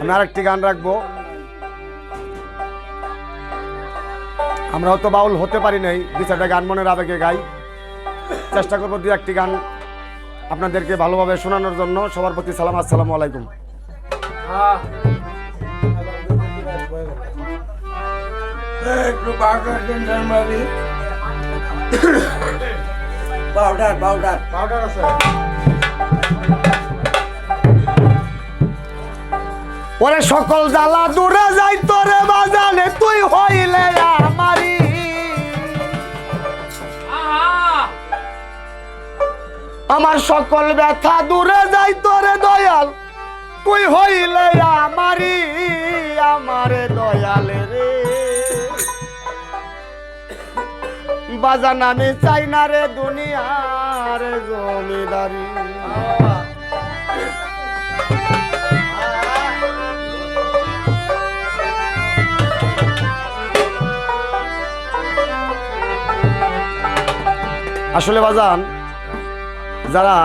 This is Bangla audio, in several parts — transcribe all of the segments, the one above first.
আমি আরেকটি গান রাখব। আমরা হয়তো বাউল হতে পারি নাই দু চারটা গান মনের আবেগে গাই। চেষ্টা করব দু একটি গান আপনাদেরকে ভালোভাবে শোনানোর জন্য। সবার প্রতি সালাম আসসালামু আলাইকুম। Powder powder. পাউডার আছে। ওরে সকল জ্বালা দূরে যাই তোরে বাজানে, তুই হইলে আমারি আমার সকল ব্যথা দূরে যাই তোরে দয়াল, তুই হইলে আমারি আমারে দয়ালে রে। বাজান আমি চাই না রে দুনিয়ার জমিদারি। আসলে বাজান, যারা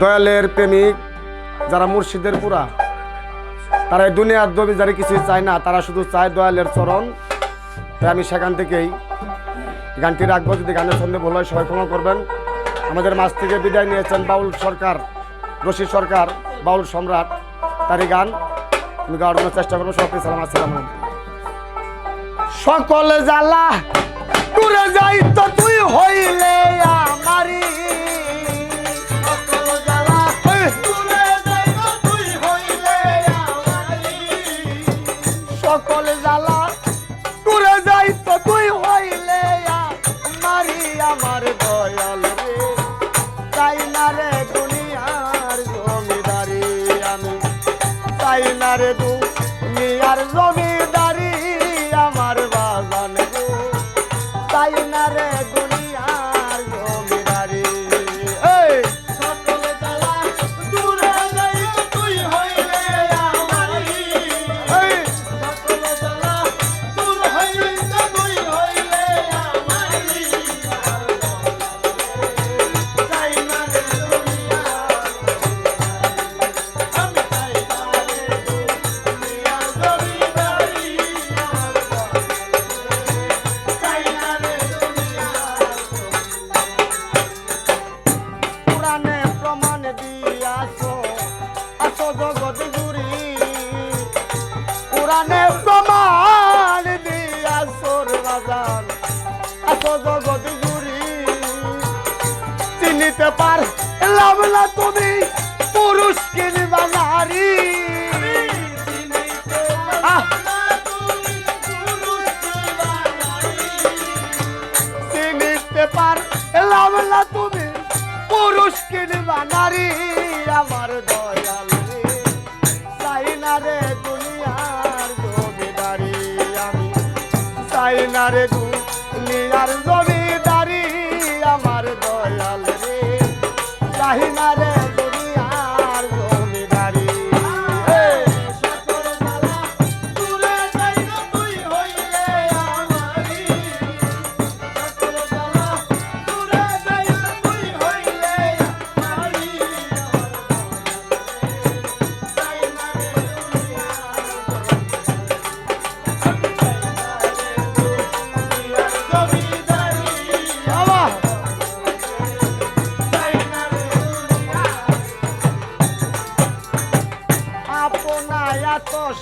দয়ালের প্রেমিক, যারা মুর্শিদের পুরা, তারা এই দুনিয়ার জমিদারি কিছু চায় না, তারা শুধু চায় দয়ালের চরণ। তাই আমি সেখান থেকেই গানটি রাখব। যদি গানের সঙ্গে ভুল হয়, সবাই ক্ষমা করবেন। আমাদের মাছ থেকে বিদায় নিয়েছেন বাউল সরকার, রশিদ সরকার, বাউল সম্রাট, তারই গান। আমি গাওয়ার চেষ্টা করব। সবাই সালাম, আসসালাম সকল জ্বালা দূরে যাই তো তুই হইলে আমারি। সকল জ্বালা তাই না রে দিয়াছো আসো জগৎ জুড়ি পুরাণে প্রমাণ দিয়াছো রে বাজার, আসো জগৎ জুড়ি চিনিতে পার লাভলা তুমি, পুরুষ কিনবা নারী। তুমি, পুরুষ কিনবা নারী। চাই না রে দুনিয়ার জমিদারি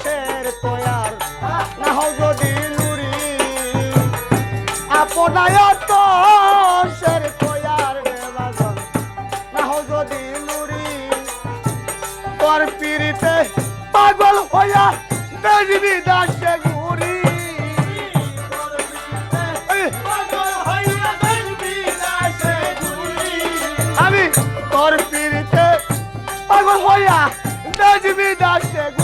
শের তোয়ার। না হও যদি নুরি। আপনায়া শের তোয়ার দেবাজন। না হও যদি নুরি। তোর পিড়িতে পাগল হইয়া দেখবি দাসে ঘুরি। আমি তোর পিড়িতে পাগল হইয়া দেখবি দাসে ঘুরি।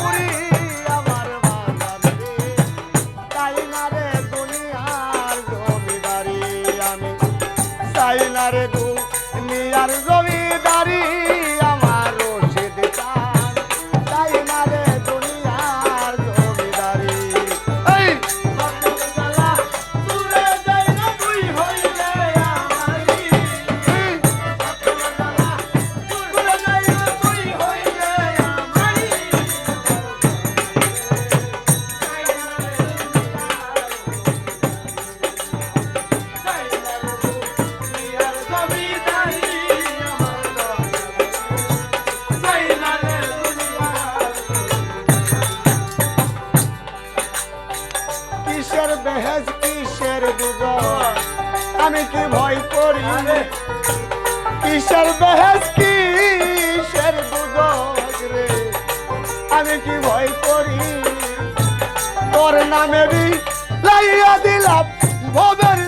আমি কি ভয় করি কিসের বেহেস, কিসের রে? আমি কি ভয় করি? তোর নামে লাইয়া দিলাম ভবের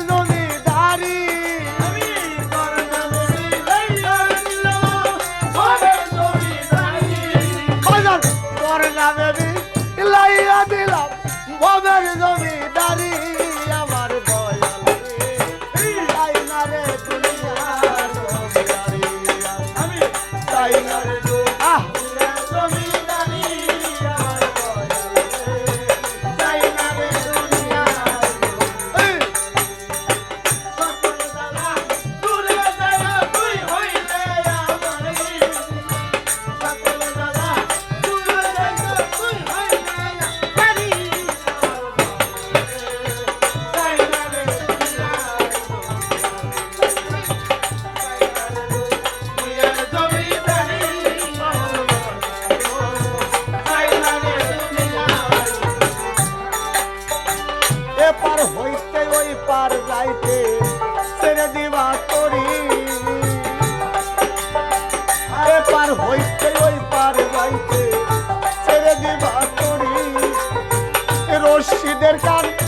মুর্শিদের কান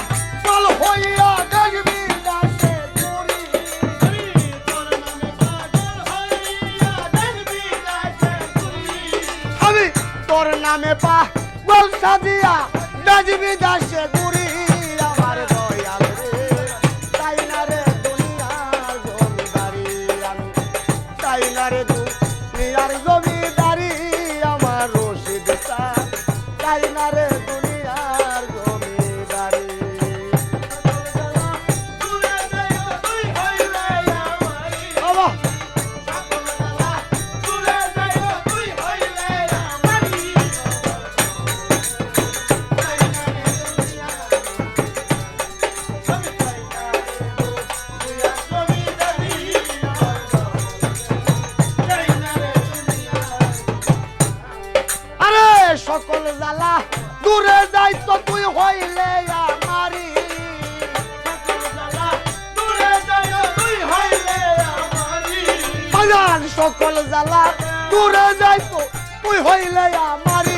মোর নামে পা গোল সাজিয়া নাজমি দাসে গুরি সকল জালা দূরে যাই তো তুই হইলে আমারি। সকল জালা দূরে যাই তো তুই হইলে আমারি।